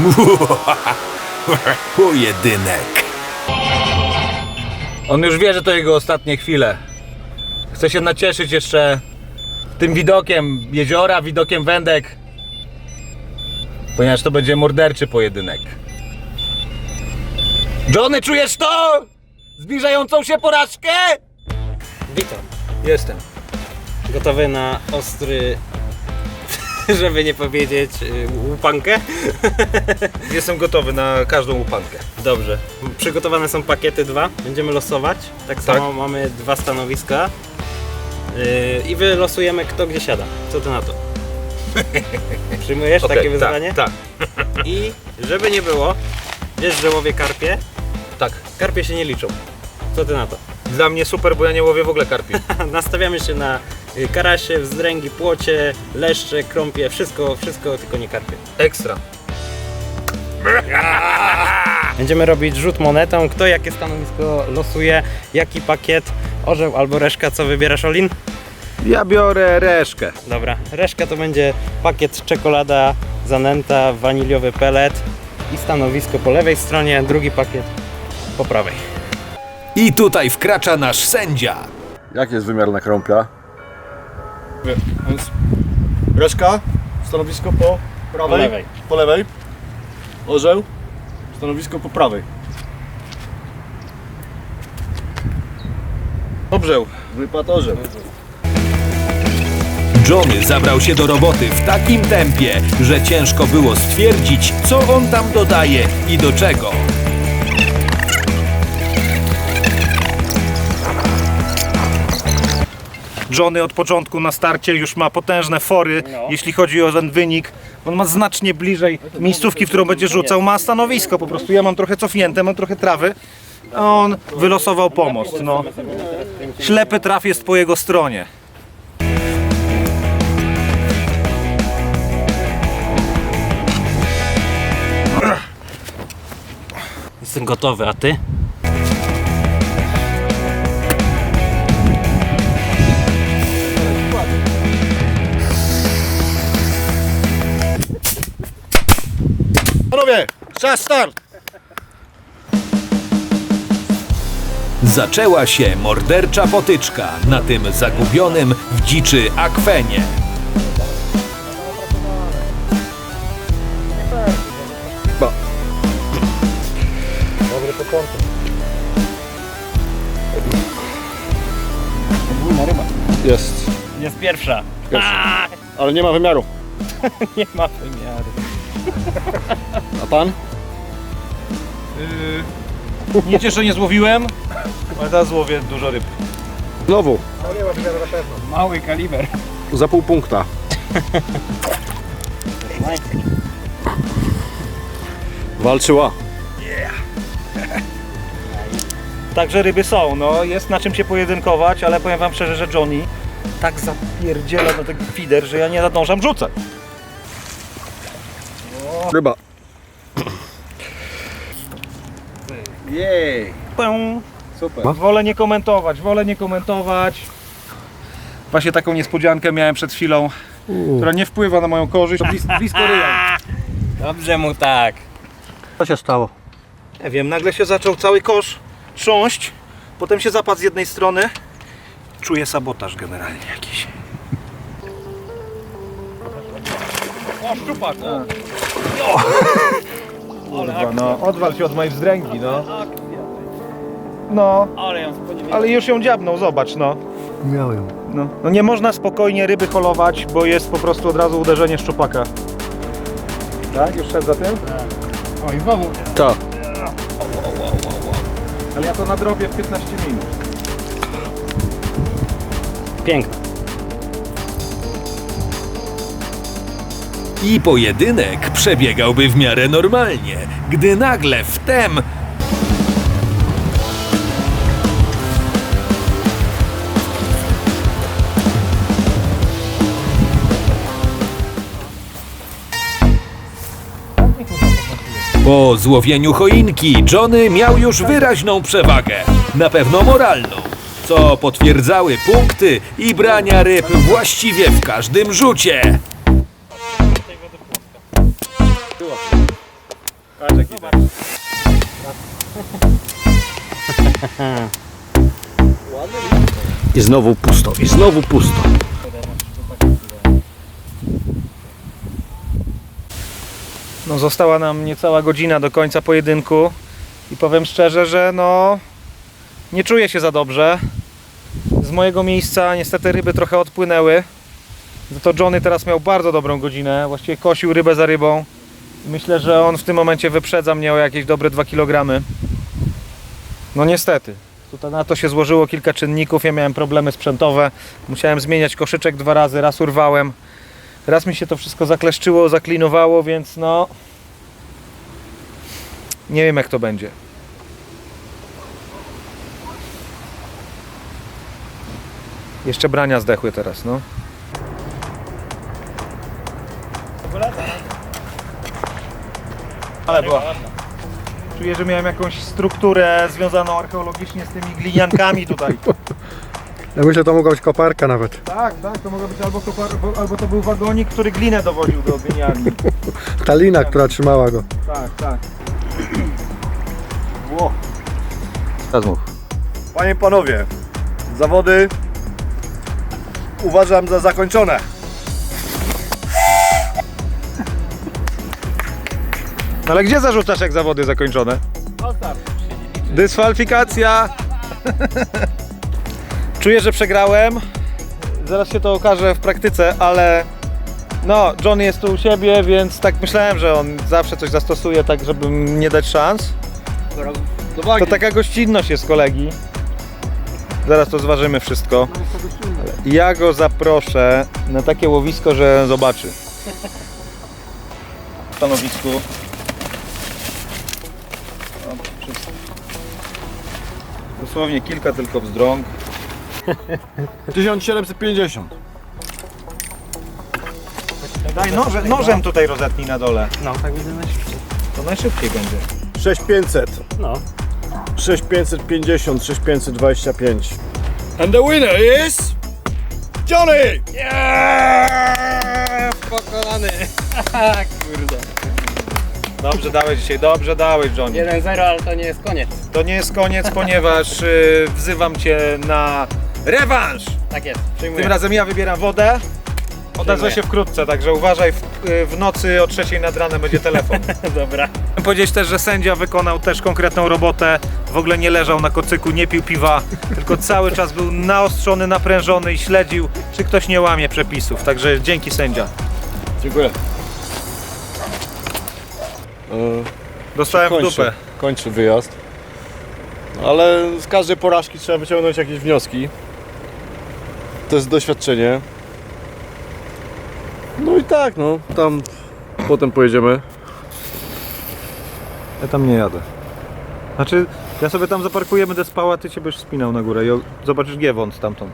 Pojedynek. On już wie, że to jego ostatnie chwile. Chce się nacieszyć jeszcze tym widokiem jeziora, widokiem wędek. Ponieważ to będzie morderczy pojedynek. Johnny, czujesz to? Zbliżającą się porażkę? Witam. Jestem. Gotowy na ostry, żeby nie powiedzieć, y, łupankę? Jestem gotowy na każdą łupankę. Dobrze. Przygotowane są pakiety dwa. Będziemy losować. Tak samo mamy dwa stanowiska. Yy, I wylosujemy kto gdzie siada. Co ty na to? Przyjmujesz Okej, takie wyzwanie? Tak, I żeby nie było, wiesz, że łowię karpie. tak, tak. Karpie się nie liczą. Co ty na to? Dla mnie super, bo ja nie łowię w ogóle karpi. Nastawiamy się na y, karasie, wzdręgi, płocie, leszcze, krąpie, wszystko, wszystko, tylko nie karpie. Ekstra. Będziemy robić rzut monetą, kto jakie stanowisko losuje, jaki pakiet, orzeł albo reszka, co wybierasz Olin? Ja biorę reszkę. Dobra, reszka to będzie pakiet czekolada, zanęta, waniliowy pelet i stanowisko po lewej stronie, drugi pakiet po prawej. I tutaj wkracza nasz sędzia. Jaki jest wymiar na krąpia? Reszka, stanowisko po prawej. Po lewej. Po lewej. Orzeł, stanowisko po prawej. Dobrze. Wypad orzeł. Johnny zabrał się do roboty w takim tempie, że ciężko było stwierdzić, co on tam dodaje i do czego. Johnny od początku na starcie już ma potężne fory, jeśli chodzi o ten wynik. On ma znacznie bliżej miejscówki, w którą będzie rzucał. Ma stanowisko po prostu. Ja mam trochę cofnięte, mam trochę trawy. A on wylosował pomost. No. Ślepy traf jest po jego stronie. Jestem gotowy, a ty? Czas start! Zaczęła się mordercza potyczka na tym zagubionym w dziczy akwenie. Jest. Jest pierwsza. Ale nie ma wymiaru. Nie ma wymiaru. A pan? Nic jeszcze nie złowiłem, ale teraz złowię dużo ryb. Znowu. Mały kaliber. Za pół punkta. Walczyła. Także ryby są, no jest na czym się pojedynkować, ale powiem wam szczerze, że Johnny tak zapierdziela na ten fider, że ja nie nadążam rzucać. Ryba. Jej. Super. Wolę nie komentować, wolę nie komentować. Właśnie taką niespodziankę miałem przed chwilą, która nie wpływa na moją korzyść. Blis, blisko ryja. Dobrze mu tak. Co się stało? Nie wiem, nagle się zaczął cały kosz trząść, potem się zapadł z jednej strony. Czuję sabotaż generalnie jakiś. O, szczupak! Kurwa, no, odwal się od mojej wzdręgi, no. No, Ale ją spodziewałem. ale już ją dziabnął, zobacz, no. Miałem. No, no nie można spokojnie ryby holować, bo jest po prostu od razu uderzenie szczupaka. Tak? Już szedł za tym? Oj, znowu. Tak. Ale ja to nadrobię w 15 minut. Piękna. I pojedynek przebiegałby w miarę normalnie, gdy nagle wtem Po złowieniu choinki Johnny miał już wyraźną przewagę, na pewno moralną, co potwierdzały punkty i brania ryb właściwie w każdym rzucie. I znowu pusto, i znowu pusto. No została nam niecała godzina do końca pojedynku i powiem szczerze, że no nie czuję się za dobrze. Z mojego miejsca niestety ryby trochę odpłynęły. To Johnny teraz miał bardzo dobrą godzinę, właściwie kosił rybę za rybą. Myślę, że on w tym momencie wyprzedza mnie o jakieś dobre 2 kg. No niestety. Tutaj na to się złożyło kilka czynników. Ja miałem problemy sprzętowe. Musiałem zmieniać koszyczek dwa razy, raz urwałem. Raz mi się to wszystko zakleszczyło, zaklinowało, więc no. Nie wiem jak to będzie. Jeszcze brania zdechły teraz, no. Była. Czuję, że miałem jakąś strukturę związaną archeologicznie z tymi gliniankami tutaj. Ja myślę, to mogła być koparka nawet. Tak, tak, to mogło być albo, kopar, albo to był wagonik, który glinę dowoził do gliniarni. Ta lina, która trzymała go. Tak, tak. Panie i panowie, zawody uważam za zakończone. Ale gdzie zarzucasz jak zawody zakończone? Dyskwalifikacja! Czuję, że przegrałem. Zaraz się to okaże w praktyce, ale no, John jest tu u siebie, więc tak myślałem, że on zawsze coś zastosuje, tak żeby nie dać szans. To taka gościnność jest kolegi. Zaraz to zważymy wszystko. Ja go zaproszę na takie łowisko, że zobaczy. Stanowisku. Dosłownie kilka tylko wzdrąg. 1750. Daj noże, nożem tutaj rozetnij na dole. No, tak widzę najszybciej. To najszybciej będzie. 6500. No. 6550, 6525. And the winner is Johnny! Yeah! Pokonany! Kurde. Dobrze dałeś dzisiaj, dobrze dałeś Johnny. 1-0, ale to nie jest koniec. To nie jest koniec, ponieważ y, wzywam cię na rewanż. Tak jest, przyjmuję. Tym razem ja wybieram wodę. Odezwę się wkrótce, także uważaj, w, y, w nocy o trzeciej nad ranem będzie telefon. Dobra. Chciałem powiedzieć też, że sędzia wykonał też konkretną robotę. W ogóle nie leżał na kocyku, nie pił piwa, tylko cały czas był naostrzony, naprężony i śledził, czy ktoś nie łamie przepisów. Także dzięki sędzia. Dziękuję. Dostałem w Kończę, dupę. kończę wyjazd. Ale z każdej porażki trzeba wyciągnąć jakieś wnioski. To jest doświadczenie. No i tak, no. Tam potem pojedziemy. Ja tam nie jadę. Znaczy, ja sobie tam zaparkujemy despała, ty cię będziesz spinał na górę i zobaczysz Giewont stamtąd.